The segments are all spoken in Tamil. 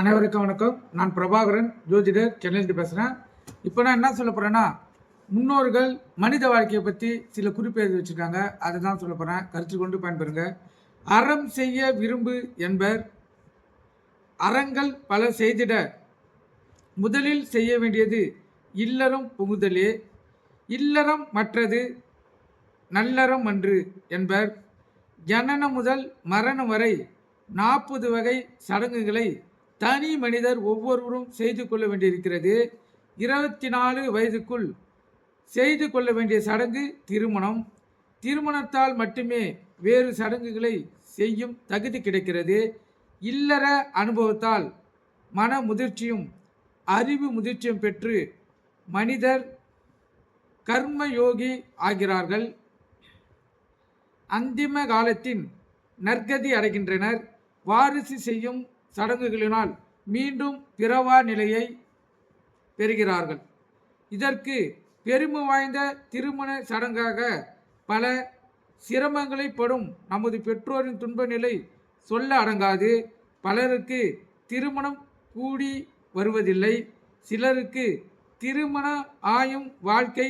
அனைவருக்கும் வணக்கம். நான் பிரபாகரன் ஜோதிடர் சென்னையிலிருந்து பேசுகிறேன் இப்போ நான் என்ன சொல்ல போகிறேன்னா முன்னோர்கள் மனித வாழ்க்கையை பற்றி சில குறிப்பு எழுதி வச்சுருக்காங்க. அதை தான் சொல்ல போகிறேன் கருத்து கொண்டு பயன்பெறுங்க. அறம் செய்ய விரும்பு என்பர். அறங்கள் பல செய்திட. முதலில் செய்ய வேண்டியது இல்லறம் புகுதலே. இல்லறம் மற்றது நல்லறம் அன்று என்பர். ஜனனம் முதல் மரணம் வரை நாற்பது வகை சடங்குகளை தனி மனிதர் ஒவ்வொருவரும் செய்து கொள்ள வேண்டியிருக்கிறது. இருபத்தி நாலு வயதுக்குள் செய்து கொள்ள வேண்டிய சடங்கு திருமணம். திருமணத்தால் மட்டுமே வேறு சடங்குகளை செய்யும் தகுதி கிடைக்கிறது. இல்லற அனுபவத்தால் மன முதிர்ச்சியும் அறிவு முதிர்ச்சியும் பெற்று மனிதர் கர்மயோகி ஆகிறார்கள். அந்திம காலத்தின் நற்கதி அடைகின்றனர். வாரிசு செய்யும் சடங்குகளினால் மீண்டும் பிறவா நிலையை பெறுகிறார்கள். இதற்கு பெருமை வாய்ந்த திருமண சடங்காக பல சிரமங்களை படும் நமது பெற்றோரின் துன்ப நிலை சொல்ல அடங்காது. பலருக்கு திருமணம் கூடி வருவதில்லை. சிலருக்கு திருமண ஆயும் வாழ்க்கை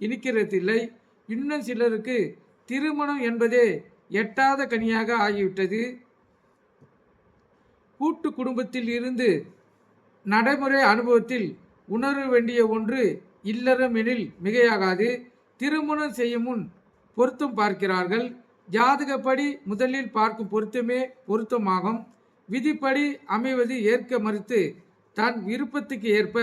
இனிக்கிறதில்லை. இன்னும் சிலருக்கு திருமணம் என்பதே எட்டாத கனியாக ஆகிவிட்டது. கூட்டு குடும்பத்தில் இருந்து நடைமுறை அனுபவத்தில் உணர வேண்டிய ஒன்று இல்லறம் எனில் மிகையாகாது. திருமணம் செய்யும் முன் பொருத்தம் பார்க்கிறார்கள். ஜாதகப்படி முதலில் பார்க்கும் பொருத்தமே பொருத்தமாகும். விதிப்படி அமைவது ஏற்க மறுத்து தன் விருப்பத்துக்கு ஏற்ப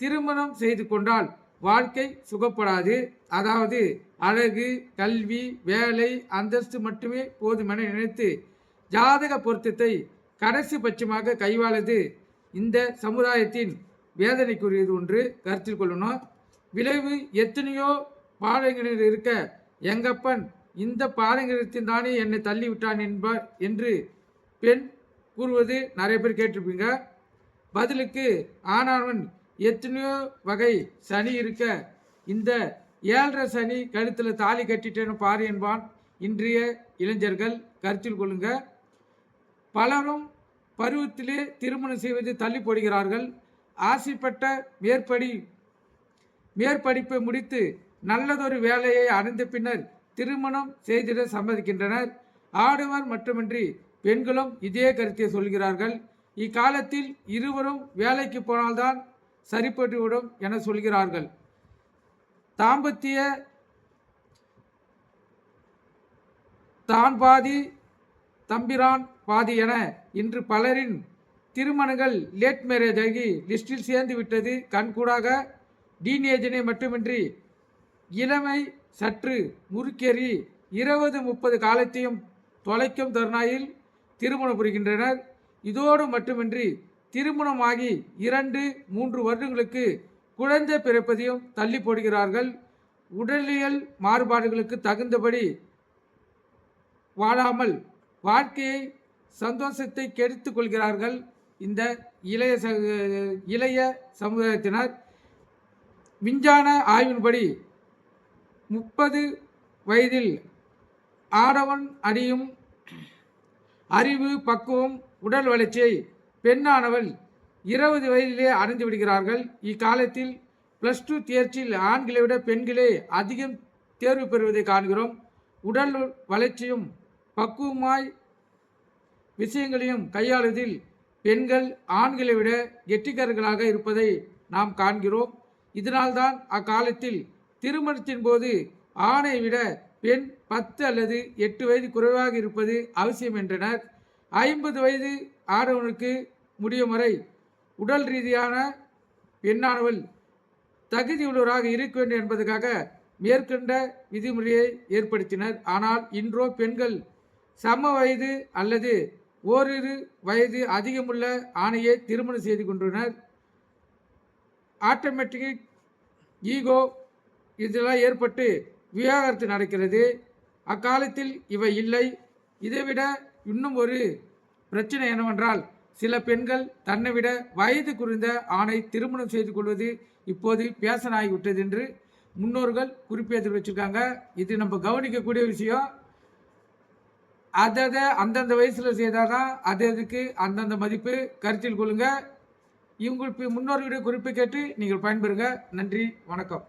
திருமணம் செய்து கொண்டால் வாழ்க்கை சுகப்படாது. அதாவது அழகு கல்வி வேலை அந்தஸ்து மட்டுமே போதுமென நினைத்து ஜாதக பொருத்தத்தை கடைசி பட்சமாக கைவாளது இந்த சமுதாயத்தின் வேதனைக்குரியது ஒன்று கருத்தில் கொள்ளணும். விளைவு எத்தனையோ பாடங்களில் இருக்க எங்கப்பன் இந்த பாடங்களிடத்தில் தானே என்னை தள்ளிவிட்டான் என்பார் என்று பெண் கூறுவது நிறைய பேர் கேட்டிருப்பீங்க. பதிலுக்கு ஆனானவன் எத்தனையோ வகை சனி இருக்க இந்த ஏழரை சனி கழுத்தில் தாலி கட்டிட்டேன்னு பாரு என்பான் இன்றைய இளைஞர்கள் கருத்தில் கொள்ளுங்கள் பலரும் பருவத்திலே திருமணம் செய்வது தள்ளி போடுகிறார்கள். ஆசைப்பட்ட மேற்படி மேற்படிப்பை முடித்து நல்லதொரு வேலையை அடைந்த பின்னர் திருமணம் செய்திட சம்மதிக்கின்றனர். ஆடவர் மட்டுமின்றி பெண்களும் இதே கருத்தை சொல்கிறார்கள். இக்காலத்தில் இருவரும் வேலைக்கு போனால்தான் சரிப்பட்டுவிடும் என சொல்கிறார்கள். தாம்பத்திய தான் பாதி தம்பிரான் பாதி என இன்று பலரின் திருமணங்கள் லேட் மேரேஜ் ஆகி லிஸ்டில் சேர்ந்து விட்டது. கண்கூடாக டீனேஜினை மட்டுமின்றி இளமை சற்று முறுக்கேறி இருபது முப்பது காலத்தையும் தொலைக்கும் தருணாயில் திருமணம் புரிகின்றனர். இதோடு மட்டுமின்றி திருமணமாகி இரண்டு மூன்று வருடங்களுக்கு குழந்தை பிறப்பதையும் தள்ளி போடுகிறார்கள். உடலியல் மாறுபாடுகளுக்கு தகுந்தபடி வாழாமல் வாழ்க்கையை சந்தோஷத்தை கெடுத்துக் கொள்கிறார்கள் இந்த இளைய ச இளைய சமுதாயத்தினர். விஞ்ஞான ஆய்வின்படி முப்பது வயதில் ஆடவன் அடியும் அறிவு பக்குவம் உடல் வளர்ச்சியை பெண்ணானவள் இருபது வயதிலே அடைந்து விடுகிறார்கள். இக்காலத்தில் ப்ளஸ் டூ தேர்ச்சியில் ஆண்களை விட பெண்களே அதிகம் தேர்வு பெறுவதை காண்கிறோம். உடல் வளர்ச்சியும் பக்குவமாய் விஷயங்களையும் கையாளுவதில் பெண்கள் ஆண்களை விட கெட்டிக்காரர்களாக இருப்பதை நாம் காண்கிறோம். இதனால்தான் அக்காலத்தில் திருமணத்தின் போது ஆணை விட பெண் பத்து அல்லது எட்டு வயது குறைவாக இருப்பது அவசியம் என்றனர். ஐம்பது வயது ஆடவனுக்கு முடியும் வரை உடல் ரீதியான பெண்ணானவள் தகுதியுள்ளவராக இருக்க வேண்டும் என்பதற்காக மேற்கண்ட விதிமுறையை ஏற்படுத்தினர். ஆனால் இன்றோ பெண்கள் சம வயது அல்லது ஓரிரு வயது அதிகமுள்ள ஆணையை திருமணம் செய்து கொண்டனர் ஆட்டோமேட்டிக் ஈகோ இதெல்லாம் ஏற்பட்டு விவாகரத்து நடக்கிறது. அக்காலத்தில் இவை இல்லை. இதைவிட இன்னும் ஒரு பிரச்சனை என்னவென்றால் சில பெண்கள் தன்னை விட வயது குறைந்த ஆணை திருமணம் செய்து கொள்வது இப்போது பேசனாகிவிட்டது என்று முன்னோர்கள் குறிப்பேற்றி வச்சுருக்காங்க. இது நம்ம கவனிக்கக்கூடிய விஷயம். அதை அதை அந்தந்த வயசில் செய்தால் தான் அது அதுக்கு அந்தந்த மதிப்பு. கருத்தில் கொள்ளுங்கள் இவங்களுக்கு முன்னோர்களுடைய குறிப்பை கேட்டு நீங்கள் பயன்பெறுங்க. நன்றி. வணக்கம்.